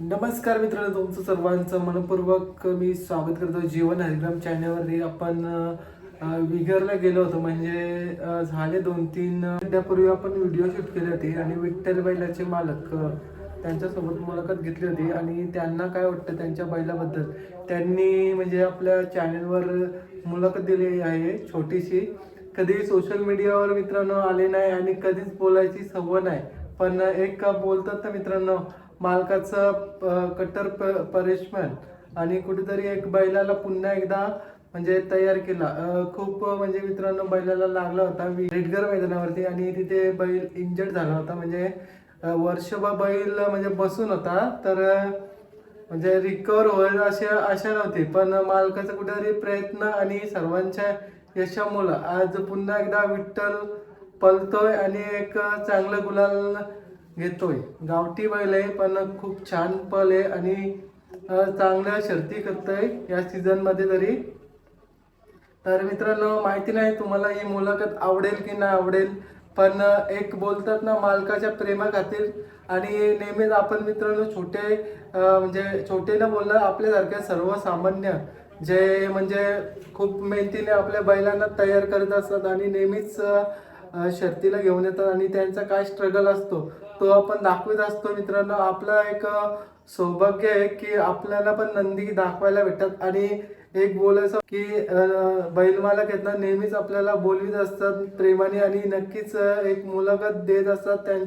नमस्कार मित्रांनो तुमचं सर्वांचं मनपूर्वक मी स्वागत करतो जीवन हरिग्राम चॅनलवरती. आपण विघरला गेलो होतो म्हणजे झाले दोन तीन त्यापूर्वी आपण व्हिडिओ शूट केले होते आणि विठ्ठल बैलाचे मालक त्यांच्यासोबत मुलाखत घेतली होती आणि त्यांना काय वाटतं त्यांच्या बैलाबद्दल? त्यांनी म्हणजे आपल्या चॅनलवर मुलाखत दिली आहे छोटीशी. कधी सोशल मीडियावर मित्रांनो आले नाही आणि कधीच बोलायची सवय नाही. पण एक बोलतात ना मित्रांनो मालकाचं प- कट्टर परेशमेंट आणि कुठेतरी एक बैलाला पुन्हा एकदा म्हणजे तयार केला. खूप म्हणजे मित्रांनो बैलाला लागला होता रेडगर मैदानावरती आणि तिथे बैल इंजर्ड झाला होता. म्हणजे वर्षभर बैल म्हणजे बसून होता तर म्हणजे रिकवर होईल असे आशा नव्हती. पण मालकाचा कुठेतरी प्रयत्न आणि सर्वांच्या यशामुळं आज पुन्हा एकदा विठ्ठल पलतोय आणि एक चांगलं गुलाल घेतोय. गावठी बैल आहे पण खूप छान पल आहे आणि चांगल्या शर्ती करतोय या सीझनमध्ये तरी. तर मित्रांनो माहिती नाही तुम्हाला ही मुलाखत आवडेल की नाही आवडेल पण एक बोलतात ना मालकाच्या प्रेमाखातीर. आणि नेहमीच आपण मित्रांनो छोटे म्हणजे छोटे न बोलणं आपल्यासारख्या सर्वसामान्य जे म्हणजे खूप मेहनतीने आपल्या बैलांना तयार करत असतात आणि नेहमीच शर्तीला घेऊन येतात आणि त्यांचा काय स्ट्रगल असतो तो आपण दाखवत असतो मित्रांनो. आपला एक सौभाग्य आहे की आपल्याला पण नंदी दाखवायला भेटतात. आणि एक बोलायचं की बैलमालक बैल मालक आहेत ना नेहमीच आपल्याला बोलवीत असतात प्रेमाने आणि नक्कीच एक मुलाखत देत असतात. त्यां-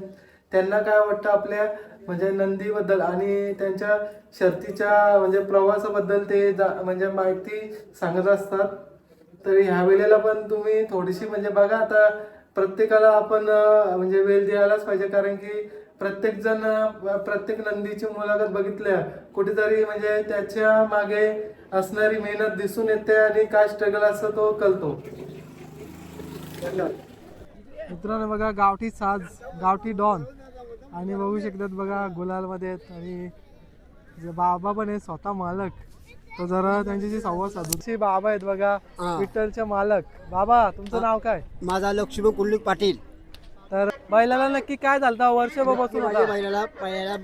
त्यांना काय वाटतं आपल्या म्हणजे नंदीबद्दल आणि त्यांच्या शर्तीच्या म्हणजे प्रवासाबद्दल ते जा- म्हणजे माहिती सांगत असतात. तर ह्या वेळेला पण तुम्ही थोडीशी म्हणजे बघा आता प्रत्येकाला आपण म्हणजे वेळ द्यायलाच पाहिजे. कारण की प्रत्येक जण प्रत्येक नंदीची मुलाखत बघितल्या कुठेतरी म्हणजे त्याच्यामागे असणारी मेहनत दिसून येते आणि काय स्ट्रगल असं तो कळतो. मित्रांनो बघा गावठी साज गावठी डॉन. आणि बघू शकतात बघा गुलालमध्ये आहेत आणि जे बाबा पण आहे स्वतः मालक. तो जरा त्यांच्याशी संवाद साधू. जे बाबा आहेत बघा हा. विठ्ठलचे मालक. बाबा तुमचं नाव काय? माझा लक्ष्मण कुंडलिक पाटील. तर बैलाला नक्की काय झालं वर्षभर माझ्या होता. बैलाला पहिला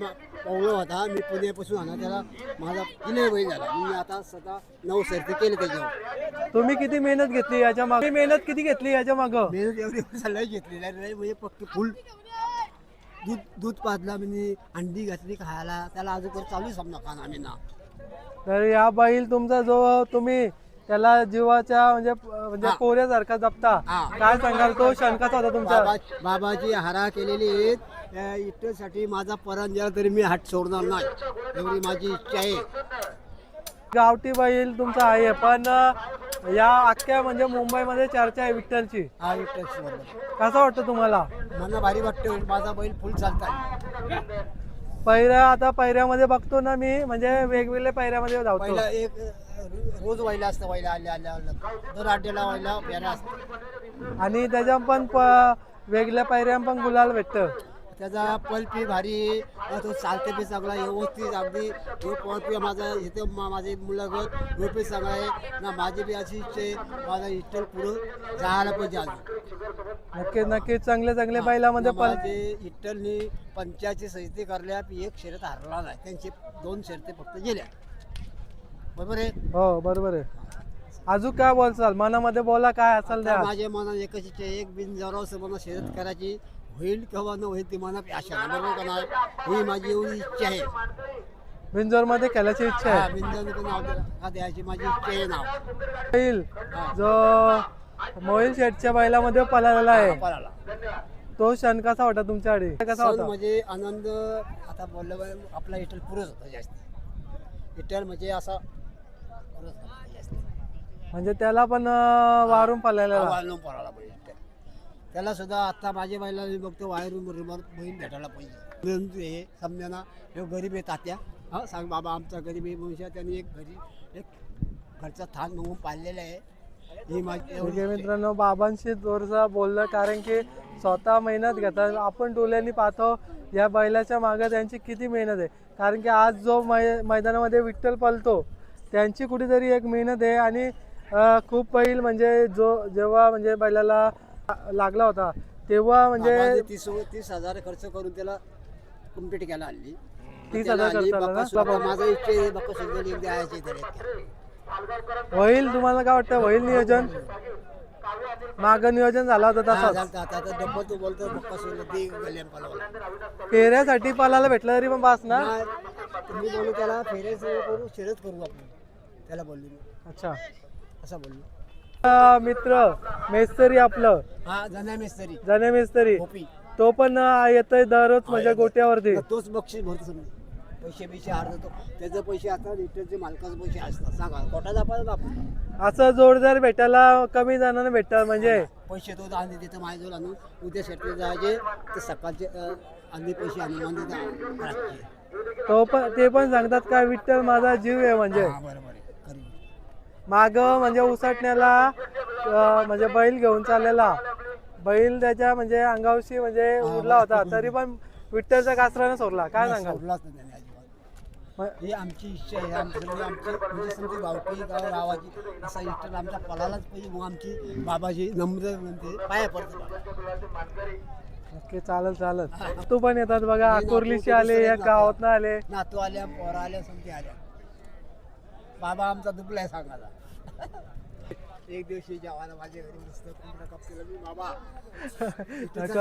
पावलं होता. मी पुण्यापासून आणा त्याला माझा किल्ले बैल झाला? मी आता स्वतः नऊ सर्ती केले त्याच्यावर. तुम्ही किती मेहनत घेतली याच्या मागे? मेहनत किती घेतली याच्या माग? मेहनत एवढी सल्ला घेतलेला नाही म्हणजे फक्त फुल. दूध दूध पाजला म्हणजे अंडी घातली खायला. त्याला अजून चालू समजा खाना आम्ही ना. तर या बैल तुमचा जो तुम्ही त्याला जीवाच्या म्हणजे म्हणजे. पोऱ्यासारखा जपता. हा. काय सांगाल? तो कसा होता तुमचा बाबा बाबाची हारा केलेली आहेत. त्या इच्छेसाठी माझा परण गेला तरी मी हात सोडणार नाही. एवढी माझी इच्छा आहे. गावठी बैल तुमचा आहे पण अं, या अख्ख्या म्हणजे मुंबईमध्ये चर्चा आहे विठ्ठलची. हा कसं वाटतं तुम्हाला? मला भारी वाटतं. माझा बैल फुल चालतात पैऱ्या आता पैऱ्यामध्ये बघतो ना मी म्हणजे वेगवेगळ्या पैऱ्यामध्ये धावतो पहिला एक रोज व्हायला असतं व्हायला आल्या आल्या दर आठवड्याला व्हायला प्यारा असतं. आणि त्याच्या पण प- वेगळ्या पैऱ्या पण गुलाल भेटतं. त्याचा पल्पी भारी तो चालते बी चांगला व्यवस्थित अगदी तो पल्पी माझा इथे मा- माझी मुलाखत तो बी चांगला आहे. ना माझी बी अशी इच्छा आहे माझा इष्टल पुढं जायला पाहिजे अजून. नक्कीच नक्कीच. चांगले चांगले बैलामध्ये पण इट्टलनी पंचायतची सहिती करल्या एक शर्यत हरला नाही. त्यांचे दोन शर्ती फक्त गेल्या. बरोबर आहे? हो बरोबर आहे. अजून काय बोलचाल मनामध्ये बोला काय असेल माझ्या मनात एकच इच्छा आहे, एक बिनजराव मला शर्यत करायची. होईल किंवा न होईल ती मनात आशा आहे. बरोबर का नाही? ही माझी एवढी इच्छा आहे. बिंजोरमध्ये खेळायची इच्छा आहे. नाव हा द्यायची माझी इच्छा आहे नाव. बैल जो मोहिल शेटच्या बैलामध्ये पळालेला आहे. पळाला. तो क्षण कसा होता तुमच्याकडे कसा सण होता? म्हणजे आनंद आता बोललं आपला इटल पुरच होता जास्त. इटल म्हणजे असा पुरच होता जास्त. म्हणजे त्याला पण अं, वारून पळालेला. पळाला पाहिजे इटल. त्याला सुद्धा आता माझ्या बाईला मी बघतो वायरून रिमोट बहीण भेटायला पाहिजे. म्हणून हे समजा हे गरीब आहे तात्या. हा सांग बाबा आमचा गरीब आहे म्हणून त्यांनी एक घरी एक घरचा थान म्हणून पाळलेला आहे. ही माझी ठीक आहे मित्रांनो बाबांशी जोरचा बोललं कारण की स्वतः मेहनत घेतात. आपण डोळ्यांनी पाहतो या बैलाच्या मागे त्यांची किती मेहनत आहे. कारण की आज जो मै मैदानामध्ये विठ्ठल पळतो त्यांची कुठेतरी एक मेहनत आहे. आणि खूप बैल म्हणजे जो जेव्हा म्हणजे बैलाला लागला होता तेव्हा म्हणजे तीस तीस हजार खर्च करून त्याला कंप्लीट केला हल्ली. तीस हजार खर्च आला ना? माझा इच्छा द्यायची होईल तुम्हाला काय वाटतं? होईल नियोजन? माग नियोजन झाला होता तसंच. आता आता डब्बल तू बोलतो बक्का सुद्धा ती गल्यान पलवाला फेऱ्यासाठी पालाला भेटलं तरी पण बास ना? तुम्ही बोलू त्याला फेऱ्याचं करू शर्यत करू आपण. त्याला बोललो अच्छा. असं बोललो. मित्र मेस्तरी आपलं. हा जण्या मिस्त्री. जने मेस्तरी. तो पण येतोय दररोज म्हणजे गोट्यावरती. तोच बक्षीस भरतो पैसे पैसे हार देतो. त्याचे पैसे आता लिटरचे मालकाचे पैसे असतात. सांगा कोटा दापायला आपण. असं जोरदार भेटायला कमी जणांना भेटतात म्हणजे? पैसे तो आणले तिथं माझ्याजवळ आणून उद्या शेतकरी जायचे ते सकाळचे अं, आणले पैसे आणून आणले ते रातचे तो पण ते पण सांगतात काय विठ्ठल माझा जीव आहे म्हणजे. हा बरोबर आहे. खरी माग म्हणजे उसटण्याला अं, म्हणजे बैल घेऊन चाललेला. बैल त्याच्या म्हणजे अंगावशी म्हणजे उरला होता. तरी पण विठ्ठलच्या कासराने सोडला. काय सांगाल? सोडलाच नाही त्याने. अजिबात म- ही आमची इच्छा आहे. आमची आमची म्हणजे समजी भावकी गाव गावाची असा इष्ट आमच्या पलालाच पाहिजे मग आमची बाबाजी नम्र म्हणते पाया पडते बाबा. ओके चालेल चालेल. तू पण येतात बघा. अकोर्लीशी आले या गावात आले. नातू आल्या पोरा आल्या समजी आल्या बाबा आमचा दुबलाय सांगायला. एक दिवशी जेवायला माझ्या घरी मस्त कोंबडा कापलेला मी बाबा